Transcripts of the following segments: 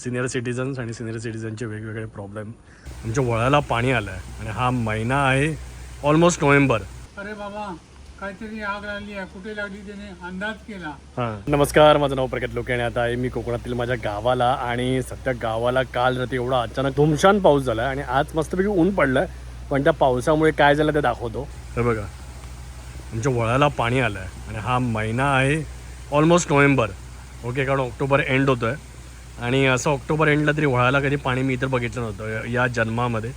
Senior citizens आणि senior सिटीजनचे वेगवेगळे प्रॉब्लेम आमच्या वळाला पाणी आलं आहे आणि हा महिना आहे ऑलमोस्ट नोव्हेंबर अरे बाबा काहीतरी आग लागली आहे. कुठे लागली त्याने? अंदाज केला. हां. नमस्कार माझं नाव प्रगत लोके आणि आता आहे मी कोकणातील माझ्या गावाला आणि सध्या गावाला काल रात्री एवढा अचानक धुमशान पाऊस झाला आणि आज मस्तपैकी ऊन पडलं पण त्या पावसामुळे काय झालं ते दाखवतो. हे बघा. आमच्या वळाला पाणी आलं आहे आणि हा महिना आहे ऑलमोस्ट नोव्हेंबर ओके कारण ऑक्टोबर एंड होतो आहे आणि असं ऑक्टोबर एंडला तरी वळाला कधी पाणी मी इतर बघितलं नव्हतं या- जन्मामध्ये.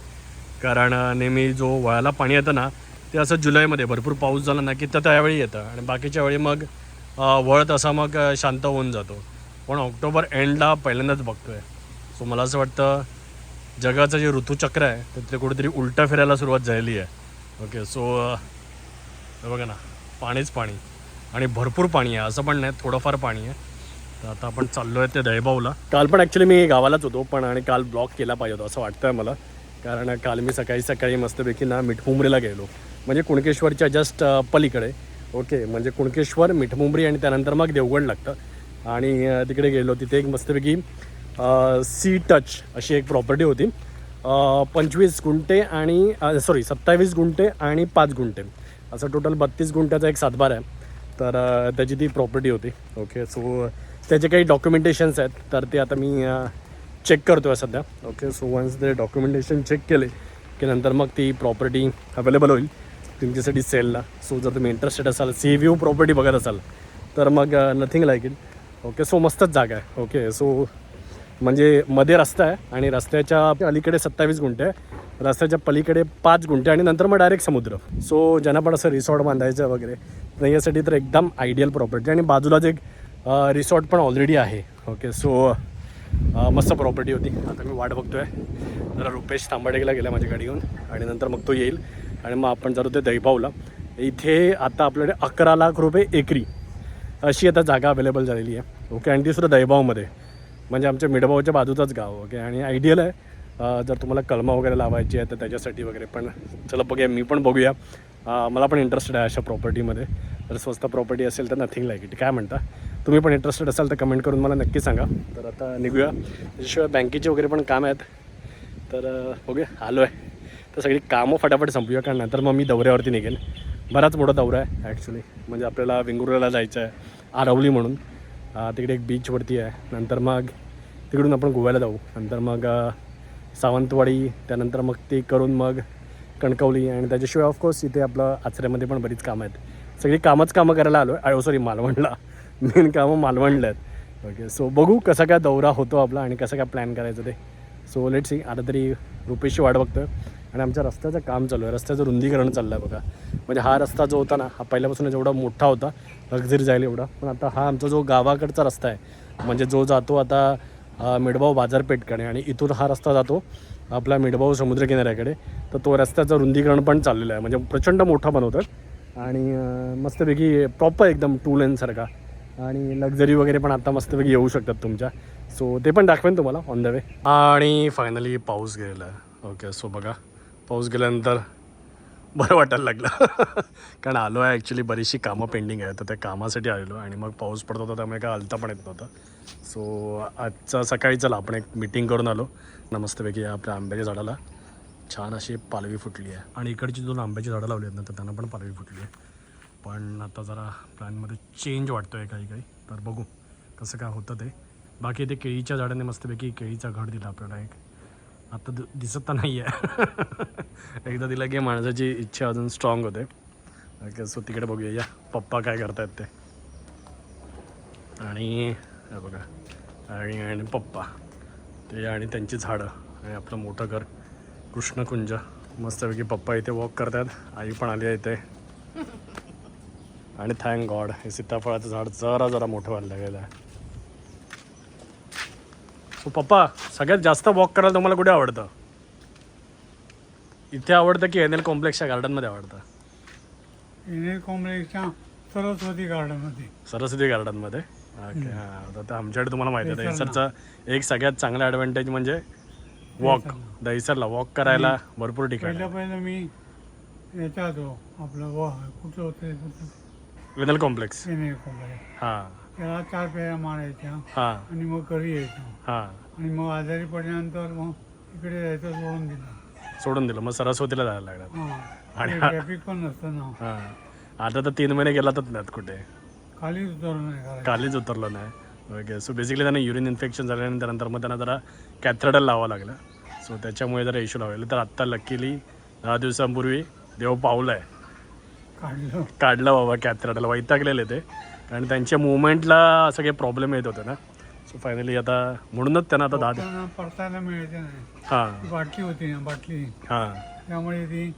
कारण नेहमी जो वळाला पाणी येतं ना ते असं जुलैमध्ये भरपूर पाऊस झाला ना की तर त्यावेळी येतं. आणि बाकीच्या वेळी मग वळ तसा मग शांत होऊन जातो. पण ऑक्टोबर एंडला पहिल्यांदाच बघतो आहे सो मला असं वाटतं जगाचं जे ऋतूचक्र आहे तर ते कुठेतरी उलटं फिरायला सुरुवात झालेली आहे. ओके सो बघा ना पाणीच पाणी. आणि भरपूर पाणी आहे असं पण नाही थोडंफार पाणी आहे. तर आता आपण चाललो आहे ते दहीबाऊला. काल पण ॲक्च्युली मी गावालाच होतो पण आणि काल ब्लॉक केला पाहिजे होता असं वाटतं आहे मला. कारण काल मी सकाळी सकाळी मस्तपैकी ना मिठमुंबरीला गेलो. म्हणजे कुणकेश्वरच्या जस्ट पलीकडे. ओके म्हणजे कुणकेश्वर मिठमुंबरी आणि त्यानंतर मग देवगड लागतं. आणि तिकडे गेलो तिथे एक मस्तपैकी सी टच अशी एक प्रॉपर्टी होती. पंचवीस गुंठे आणि सॉरी सत्तावीस गुंठे आणि पाच गुंठे. असं टोटल बत्तीस गुंठ्याचा एक सातबार आहे. तर त्याची ती प्रॉपर्टी होती. ओके सो त्याचे काही डॉक्युमेंटेशन्स आहेत. तर ते आता मी चेक करतो आहे सध्या. ओके सो वन्स ते डॉक्युमेंटेशन चेक केले की नंतर मग ती प्रॉपर्टी अवेलेबल होईल तुमच्यासाठी सेलला सो जर तुम्ही इंटरेस्टेड असाल सी व्ह्यू प्रॉपर्टी बघत असाल तर मग nothing like it okay so मस्तच जागा आहे. ओके सो म्हणजे मध्ये रस्ता आहे आणि रस्त्याच्या अलीकडे सत्तावीस गुंठे आहे. रस्त्याच्या पलीकडे पाच गुंठे आणि नंतर मग डायरेक्ट समुद्र. सो ज्यांना पण असं रिसॉर्ट बांधायचं वगैरे तर यासाठी तर एकदम आयडियल प्रॉपर्टी आणि बाजूलाच एक रिसॉर्ट पण ऑलरेडी आहे. ओके सो मस्त प्रॉपर्टी होती. आता मी वाट बघतोय. जरा रुपेश तांबाडेला गेला माझी गाडी घेऊन आणि नंतर मग तो येईल. आणि मग आपण जर ते दहीपावला. इथे आता आपल्याकडे अकरा लाख रुपये एकरी अशी आता जागा अवेलेबल झालेली आहे. ओके आणि ती सुद्धा दहीभावमध्ये म्हणजे आमच्या मिडभावच्या बाजूचाच गाव ओके आणि आयडियल आहे. जर तुम्हाला कलमा वगैरे लावायची आहे तर त्याच्यासाठी वगैरे पण चला बघूया. मी पण बघूया. मला पण इंटरेस्टेड आहे अशा प्रॉपर्टीमध्ये जर स्वस्त प्रॉपर्टी असेल तर नथिंग लाईक इट काय म्हणता? तुम्ही पण इंटरेस्टेड असाल तर कमेंट करून मला नक्की सांगा. तर आता निघूया. त्याच्याशिवाय बँकेचे वगैरे पण काम आहेत. तर ओके बघूया. आलो आहे तर सगळी कामं फटाफट संपूया कारण नंतर मग मी दौऱ्यावरती निघेन बराच मोठा दौरा आहे ॲक्च्युली म्हणजे आपल्याला वेंगुर्ल्याला जायचं आहे आरवली म्हणून. तिकडे एक बीचवरती आहे. नंतर मग तिकडून आपण गोव्याला जाऊ. नंतर मग सावंतवाडी त्यानंतर मग ते करून मग कणकवली आणि त्याच्याशिवाय ऑफकोर्स इथे आपलं आचऱ्यामध्ये पण बरीच कामं आहेत. सगळी कामच कामं करायला आलो आहे सॉरी मालवणला. मेन कामं मालवणला आहेत ओके सो बघू कसा काय दौरा होतो आपला आणि कसं काय प्लॅन करायचं ते. सो लेट सी आता तरी रुपेशची वाट बघतोय. आणि आमच्या रस्त्याचं काम चालू आहे. रस्त्याचं रुंदीकरण चाललं आहे बघा. म्हणजे हा रस्ता जो होता ना हा पहिल्यापासून जेवढा मोठा होता लक्झरी जाईल एवढा पण आता हा आमचा जो गावाकडचा रस्ता आहे म्हणजे जो जातो आता मिडभाव बाजारपेठकडे आणि इथून हा रस्ता जातो आपला मिडभाऊ समुद्रकिनाऱ्याकडे तर तो रस्त्याचं रुंदीकरण पण चाललेलं आहे. म्हणजे प्रचंड मोठा बनवतात आणि मस्तपैकी प्रॉपर एकदम टू लेनसारखा आणि लक्झरी वगैरे पण आता मस्तपैकी येऊ शकतात तुमच्या. सो ते पण दाखवेन तुम्हाला ऑन द वे आणि फायनली पाऊस गेलेला आहे ओके सो बघा. पाऊस गेल्यानंतर बरं वाटायला लागलं. कारण आलो आहे ॲक्च्युली बरीचशी कामं पेंडिंग आहे तर त्या कामासाठी आलेलो आणि मग पाऊस पडत होता त्यामुळे काय हलता पण येत नव्हतं. सो आजचा सकाळी चला आपण एक मिटिंग करून आलो. मस्तपैकी या आपल्या आंब्याच्या झाडाला छान अशी पालवी फुटली आहे. आणि इकडची दोन आंब्याची झाडं लावली आहेत ना तर त्यांना पण पालवी फुटली आहे. पण आता जरा प्लॅनमध्ये चेंज वाटतो आहे काही काही. तर बघू कसं काय होतं ते. बाकी ते केळीच्या झाडाने मस्तपैकी केळीचा घड दिला आपल्याला एक. आता दि- दिसत तर नाही आहे एकदा दिलं की माणसाची इच्छा अजून स्ट्रॉंग होते. ओके सो तिकडे बघूया. या पप्पा काय करतायत ते. आणि बघा. आणि आणि पप्पा. ते आणि त्यांची झाडं. आणि आपलं मोठं घर. कृष्णकुंज. मस्तपैकी पप्पा इथे वॉक करतात आई पण आली आहे इथे. आणि थँक गॉड हे सीताफळाचं झाड जरा जरा मोठं व्हायला लागलेलं आहे. सो पप्पा सगळ्यात जास्त वॉक करायला तुम्हाला कुठे आवडतं? इथे आवडतं की एन एल कॉम्प्लेक्सच्या गार्डनमध्ये आवडतं? युनियन कॉम्प्लेक्सच्या सरस्वती गार्डनमध्ये सरस्वती गार्डनमध्ये ओके हां तर आमच्याकडे तुम्हाला माहिती आहे दहीसरचा एक सगळ्यात चांगला ॲडव्हान्टेज म्हणजे वॉक दहीसरला. वॉक करायला भरपूर ठिकाण. पहिलं पहिलं मी याच्यात हो आपलं व कुठं होतं विनल कॉम्प्लेक्स युनियन कॉम्प्लेक्स हां त्याला चार फेऱ्या मारायच्या. हां. आणि मग घरी यायचो. हां. आणि मग आजारी पडल्यानंतर मग इकडे जायचं सोडून दिलं. सोडून दिलं. मग सरस्वतीला जायला लागलं. हां. आणि- ट्रॅफिक पण नसतं ना. हां. आता तर तीन महिने गेलातच नाहीत कुठे. खालीच उतरलं नाही घराच्या. कालीच उतरलं नाही. ओके सो बेसिकली त्यांना युरिन इन्फेक्शन झाल्यानंतर नंतर मग त्यांना जरा कॅथेड्रल लावावं लागलं. सो त्याच्यामुळे जरा इश्यू लावले तर आत्ता लकीली दहा दिवसांपूर्वी देव पावलं आहे काढलं. काढलं बाबा कॅथेड्रल वैतागलेले ते. कारण त्यांच्या मुवमेंटला सगळे प्रॉब्लेम येत होते ना. सो फायनली आता म्हणूनच त्यांना आता त्यांना परतायला मिळायचं नाही. हां. ती बाटली होती ना बाटली. हां. त्यामुळे ती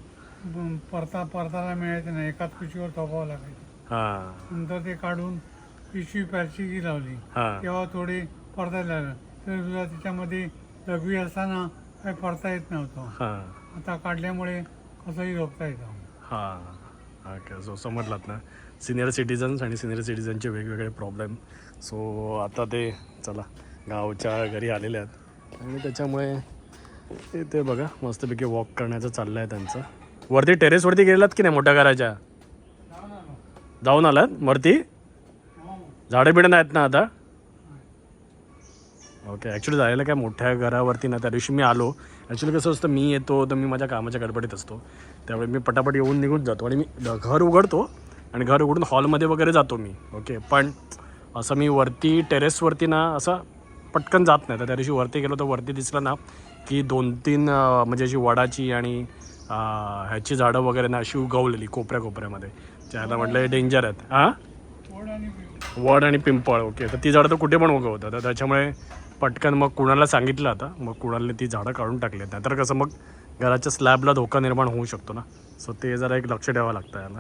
ब- परता परतायला मिळायचं नाही. एकाच पिशवीवर थोपावं लागायचं. हां. नंतर ते काढून पिशवी पॅचची लावली. हां. तेव्हा थोडे परतायला लागलं तर तुला त्याच्यामध्ये लघवी असताना काही परता येत नव्हतं. हां. आता काढल्यामुळे कसंही झोपता येतं. हां. ओके सो समजलात ना? सिनियर सिटीजन्स आणि सिनियर सिटीजनचे वेगवेगळे प्रॉब्लेम सो आता ते चला गावच्या घरी आलेले आहेत. आणि त्याच्यामुळे ते ते बघा मस्तपैकी वॉक करण्याचं चाललं आहे त्यांचं. वरती टेरेसवरती गेलात की नाही मोठ्या घराच्या? जाऊन आलात? वरती? झाडं बिडं नाहीत ना आता? ओके ॲक्च्युली जायला काय मोठ्या घरावरती ना त्या दिवशी मी आलो. ॲक्च्युली कसं असतं मी येतो तर मी माझ्या कामाच्या गडबडीत असतो. त्यावेळी मी पटापट येऊन निघून जातो आणि मी घर उघडतो आणि घर उघडून हॉलमध्ये वगैरे जातो मी. ओके पण असं मी वरती टेरेसवरती ना असं पटकन जात नाही. तर त्या दिवशी वरती गेलो तर वरती दिसलं ना की दोन तीन म्हणजे अशी वडाची आणि ह्याची झाडं वगैरे ना अशी उगवलेली कोपऱ्या कोपऱ्यामध्ये. त्याला म्हटलं डेंजर आहेत. हां वड आणि पिंपळ. ओके तर ती झाडं तर कुठे पण उगवतात. तर त्याच्यामुळे पटकन मग कुणाला सांगितलं आता? मग कुणाला ती झाडं काढून टाकली आहेत? नाहीतर कसं मग घराच्या स्लॅबला धोका निर्माण होऊ शकतो ना? सो ते जरा एक लक्ष द्यावं लागतं याला.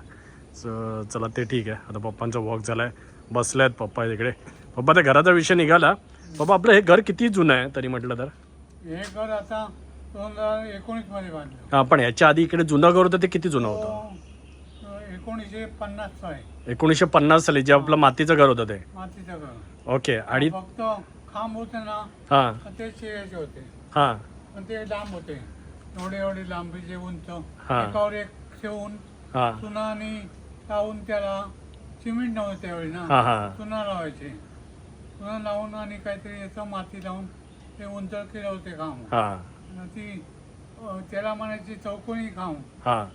सो चला ते ठीक आहे. आता पप्पांचा वॉक झाला आहे बसले आहेत पप्पा तिकडे पप्पा त्या घराचा विषय निघाला. पप्पा आपलं हे घर किती जुनं आहे? तरी म्हटलं तर. हे घर आता दोन हजार एकोणीसमध्ये बांधलं. हां पण याच्या आधी इकडे जुनं घर होतं ते किती जुनं होतं? तो एकोणीसशे पन्नासचं आहे एकोणीसशे पन्नास साली जे आपलं मातीचं घर होतं ते. मातीचं घर. ओके आणि फक्त खांब होते ना हां. ते शिळ्याचे होते. हां. पण ते लांब होते. एवढे एवढे लांबीचे उंच. हा. एकावर एक ठेवून हां. चुना आणि लावून त्याला सिमेंट नव्हतं त्यावेळी ना. हां चुना लावायचे. चुना लावून आणि काहीतरी याचं माती लावून ते उंच केलं होते हां. आणि ती अ, त्याला म्हणायची चौकोनी खांब हां.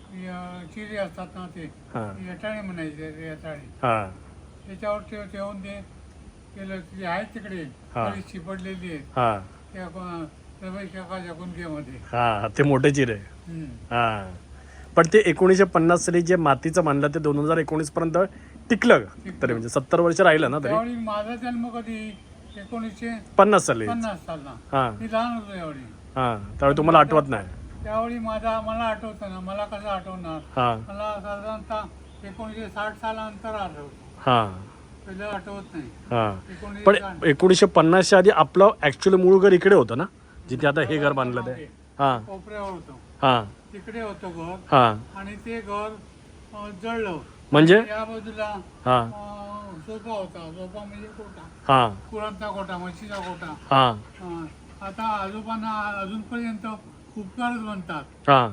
चिरी असतात ना ते. हां. म्हणायचे ते हां. त्याच्यावर ठेव ठेवून ते केलं ते आहेत तिकडे. हा. चिपडलेली हां. त्या क- रमेश काकाच्या कुंडीमध्ये हां ते मोठे चिरे हम्म. हां. पण ते एकोणीसशे पन्नास साली जे मातीचं मानलं ते दोन हजार एकोणीस पर्यंत टिकलं तरी म्हणजे सत्तर वर्ष राहिलं ना तरी? त्यावेळी माझा जन्म कधी? एकोणीसशे पन्नास साली. पन्नास सालला हां. मी लहान होतो यावेळी हां. त्यावेळी तुम्हाला आठवत नाही? त्यावेळी माझा मला आठवतं ना मला कसं आठवणार? हां. मला साधारणतः एकोणीसशे साठ सालानंतर आठवतं हां. पहिलं आठवत नाही. हां. पण. एकोणीसशे पन्नासच्या आधी आपलं ॲक्च्युअली मूळ घर इकडे होतं ना? जिथे आता हे घर बांधलं ते. हां. कोपऱ्यावर होतं. हां. तिकडे होतं घर. हां. आणि ते घर अं, जळलं. म्हणजे? या बाजूला हां. अं, होता. सोफा म्हणजे कोटा. हां. कुरांचा कोटा म्हशीचा कोटा. हां. अं, आता आजोबांना अजूनपर्यंत उपकारच म्हणतात. हां.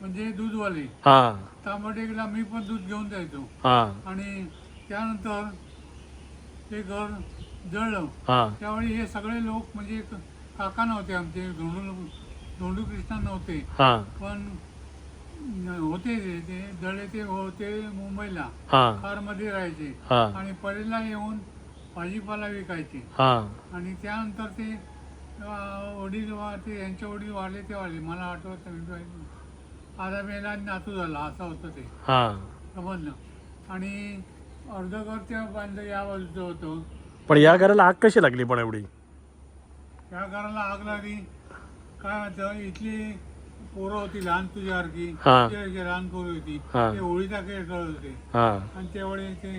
म्हणजे दूधवाले. हां. तांबडेला मी पण दूध घेऊन जायचो. हां. आणि त्यानंतर ते घर जळलं. हां. त्यावेळी हे सगळे लोक म्हणजे काका नव्हते आमचे धोंडू धोंडू कृष्ण नव्हते. हां. पण होते ते ते जळे ते होते मुंबईला. हां. कारमध्ये राहायचे. हां. आणि परेला येऊन भाजीपाला विकायचे. हां. आणि त्यानंतर ते अं, वडील वा ते यांचे वडील वाढले ते वाढले मला आठवत नाही. मी पाहिलं. आधा मेला आणि नातू झाला असं होतं ते. हां. समजलं आणि अर्ध घर ते बांधलं या बाजूचं होतं. पण या घराला आग कशी लागली पण एवढी? त्या घराला आग लागली. काय म्हणतं इथली पोरं होती लहान तुझ्यासारखी. हा. तुझ्यासारखी लहान पोरं होती हा. ते होळीचा खेळ खेळत होते. हां. आणि त्यावेळी ते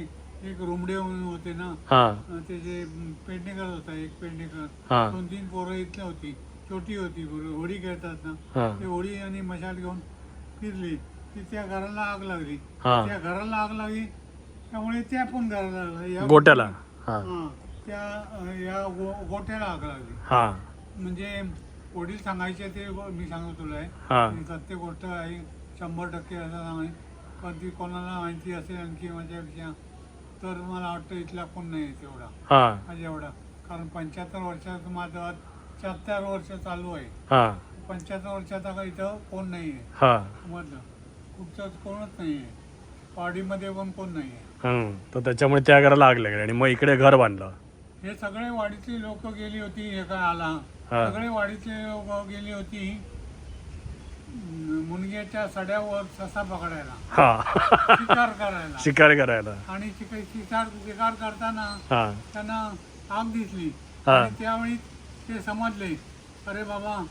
एक रुमडे म्हणून होते ना हां. अं, ते जे पेडणेकर होता एक पेडणेकर हां. दोन तीन पोरं इथल्या होती छोटी होती पोरं. होळी खेळतात ना हां. ते होळी आणि मशाल घेऊन फिरली. की त्या घराला आग लागली. हां. त्या घराला आग लागली त्यामुळे त्या पण घराला लागला. या गोट्याला. हां. त्या या गो- गोट्याला आग लागली. हां. म्हणजे वडील सांगायचे ते मी सांगतो तुला हां. सत्य गोष्ट आहे शंभर टक्के असं सांगाय पण ती कोणाला माहिती असेल आणखी माझ्यापेक्षा तर मला वाटतं इथला कोण नाही आहे तेवढा. हां. माझ्या एवढा कारण पंच्याहत्तर वर्षात माझं सत्तर वर्ष चालू आहे. हां. पंच्याहत्तर वर्षाचा का इथं कोण नाही आहे. हां. समजलं? कुठचंच कोणच नाही आहे. वाडीमध्ये पण कोण नाही हं. तर त्याच्यामुळे त्या घराला आग लागली आणि मग इकडे घर बांधलं. हे सगळे वाडीतली लोक गेली होती हे काय आला? हा. सगळे वाडीतले लोक गेली होती. अं, मुनग्याच्या सड्यावर ससा पकडायला. हां. शिकार करायला. शिकार करायला. आणि शिकार शिकार शिकार करताना हां. त्यांना आग दिसली. हा. आणि त्यावेळी ते समजले अरे बाबा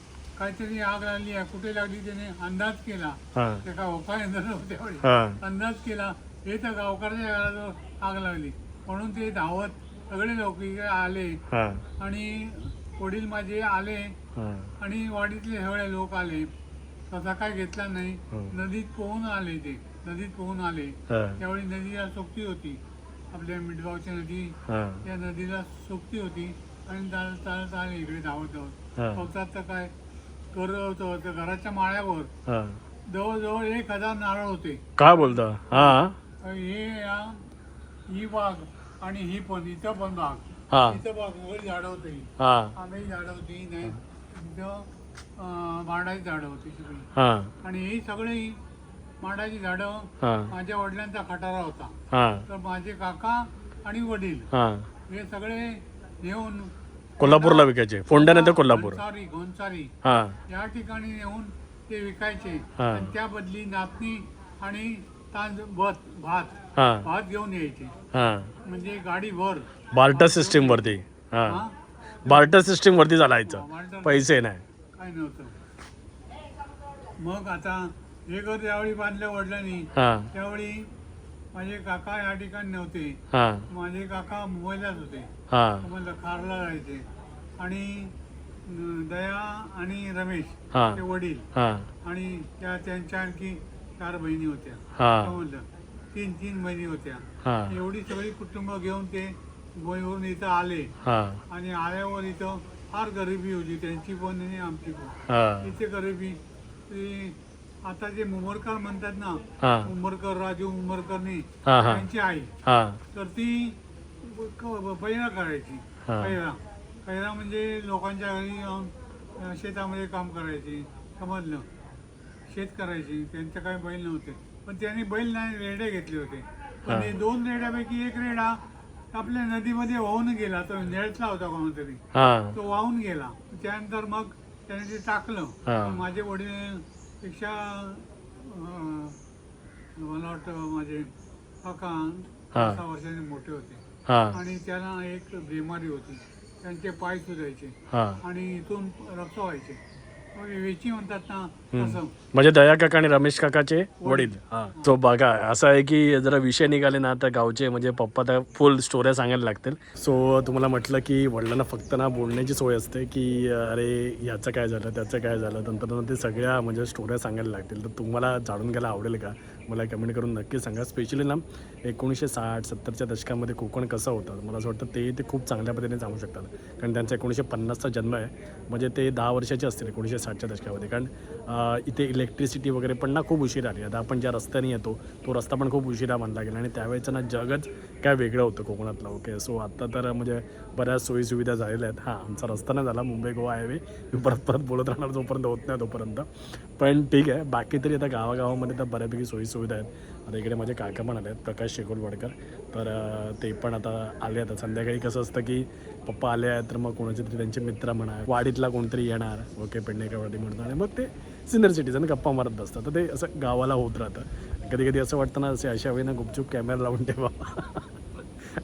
काहीतरी आग लागली आहे कुठे लागली त्याने अंदाज केला. हां. ते काय उपाय त्यावेळी हां. अंदाज केला हे तर गावकऱ्याच्या घराजवळ आग लागली. म्हणून ते धावत सगळे लोक इकडे आले. हां. आणि वडील माझे आले. हां. आणि वाडीतले सगळे लोक आले. तसा काय घेतला नाही. हम्म. नदीत पोहून आले ते. नदीत पोहून आले. हां. त्यावेळी नदीला सोबती होती. आपल्या मिठगावची नदी. हां. त्या नदीला सोबती होती. आणि चालत चालत आले इकडे धावत धावत हां. पावसात तर काय त्या घराच्या माळ्यावर हां. जवळजवळ एक हजार नारळ होते. काय बोलता? हां. हे या ही बाग आणि ही पण इथं पण बाग. हां. इथं बाग सगळी झाडं होती. हां. आंब्याची झाडं होती नाही इथं अं, माडाची झाडं होती सगळी. हां. आणि ही सगळी माडाची झाडं हां. माझ्या वडिलांचा खटारा होता. हां. तर माझे काका आणि वडील हां. हे सगळे नेऊन कोल्हापूरला विकायचे. फोंड्यानंतर कोल्हापूर. घोंसारी घोंसारी हां. या ठिकाणी नेऊन ते विकायचे. हा. आणि त्या बदली नाचणी आणि तांदूळ भात भात हां. भात घेऊन यायचे. हां. म्हणजे गाडी भर. बार्टर सिस्टीम वरती. हां. हा? बार्टर सिस्टीम वरती चालायचं बार्टर. पैसे नाही. काय नव्हतं. मग आता हे घर ज्यावेळी बांधलं वडिलांनी हां. त्यावेळी माझे काका या ठिकाणी नव्हते. हां. माझे काका मुंबईलाच होते. हां. खारला जायचे. आणि अं, दया आणि रमेश हां. ते वडील. हां. आणि त्या त्यांच्या आणखी चार बहिणी होत्या. हां. तीन तीन बहिणी होत्या. हां. एवढी सगळी कुटुंब घेऊन ते मुंबईवरून इथं आले. हां. आणि आल्यावर इथं फार गरिबी होती. त्यांची पण आणि आमची पण. हां. इथे गरिबी ती आता जे मुंबरकर म्हणतात ना उमरकर राजू उमरकरनी हां हां. त्यांची आई. हां. तर ती क- बैरा करायची. हा. कैरा कैरा म्हणजे लोकांच्या घरी जाऊन अं, शेतामध्ये काम करायची समजलं? शेत करायची त्यांचे काही बैल नव्हते. पण त्यांनी बैल नाही रेडे घेतले होते. पण हा. दोन रेड्यापैकी एक रेडा आपल्या नदीमध्ये वाहून गेला. तो नेळतला होता कोणतरी. हां. तो वाहून गेला. त्यानंतर मग त्याने ते टाकलं. हा. पण माझे वडील पेक्षा मला वाटतं माझे काका हा. सहा वर्षांनी मोठे होते. हां. आणि त्याला एक बिमारी होती. त्यांचे पाय सुजायचे. हां. आणि इथून रक्त व्हायचे. मग वेची म्हणतात ना म्हणजे दया काका आणि रमेश काकाचे वडील. हा. सो बघा असं आहे की जरा विषय निघाले ना तर गावचे म्हणजे पप्पा तर फुल स्टोऱ्या सांगायला लागतील. सो तुम्हाला म्हटलं की वडिलांना फक्त ना बोलण्याची सोय असते की अरे याचं काय झालं त्याचं काय झालं? नंतर ते सगळ्या म्हणजे स्टोऱ्या सांगायला लागतील. तर तुम्हाला जाणून घ्यायला आवडेल का? मला कमेंट करून नक्की सांगा. स्पेशली ना एकोणीसशे साठ सत्तरच्या दशकामध्ये कोकण कसं होतं? मला असं वाटतं ते ते खूप चांगल्या पद्धतीने सांगू शकतात. कारण त्यांचा एकोणीसशे पन्नासचा जन्म आहे. म्हणजे ते दहा वर्षाचे असतील एकोणीसशे साठच्या दशकामध्ये. कारण इथे इलेक्ट्रिसिटी वगैरे पण ना खूप उशीर आली. आता आपण ज्या रस्त्याने येतो तो रस्ता पण खूप उशिरा बांधला गेला आणि त्यावेळेचं ना जगच काय वेगळं होतं कोकणातलं ओके सो आत्ता तर म्हणजे बऱ्याच सोयीसुविधा झालेल्या आहेत. हां आमचा रस्ता नाही झाला मुंबई गोवा हायवे मी परत परत बोलत राहणार जोपर्यंत होत नाही तोपर्यंत. पण ठीक आहे बाकी तरी आता गावागावामध्ये तर बऱ्यापैकी सोयीसुविधा आहेत. आता इकडे माझे काका पण आले आहेत प्रकाश शेगोलवाडकर तर ते पण आता आले आता संध्याकाळी कसं असतं की पप्पा आले आहेत तर मग कोणाचे तरी त्यांचे मित्र म्हणा वाडीतला कोणतरी येणार ओके पेडणेकरवाडी म्हणून. आणि मग ते सिनियर सिटीजन गप्पा मारत बसतात. तर ते असं गावाला होत राहतं. कधी कधी असं वाटतं ना असे अशा वेळी गुपचूप कॅमेरा लावून ठेवा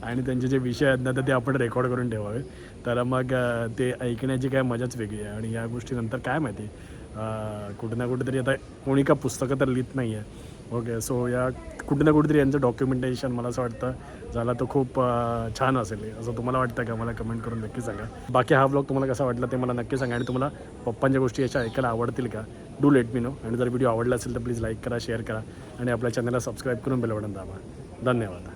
आणि त्यांचे जे विषय आहेत ना तर ते आपण रेकॉर्ड करून ठेवावे. तर मग ते ऐकण्याची काय मजाच वेगळी आहे. आणि या गोष्टीनंतर काय माहिती? अं, कुठे ना कुठेतरी आता कोणी का पुस्तकं तर लिहित नाही आहे ओके सो या कुठे ना कुठेतरी यांचं डॉक्युमेंटेशन मला असं वाटतं झाला तर खूप छान असेल. असं तुम्हाला वाटतं का? मला कमेंट करून नक्की सांगा. बाकी हा ब्लॉग तुम्हाला कसा वाटला ते मला नक्की सांगा. आणि तुम्हाला पप्पांच्या गोष्टी अशा ऐकायला आवडतील का? डू लेट मी नो आणि जर व्हिडिओ आवडला असेल तर प्लीज लाईक करा शेअर करा. आणि आपल्या चॅनलला सबस्क्राईब करून बेल दाबा. धन्यवाद.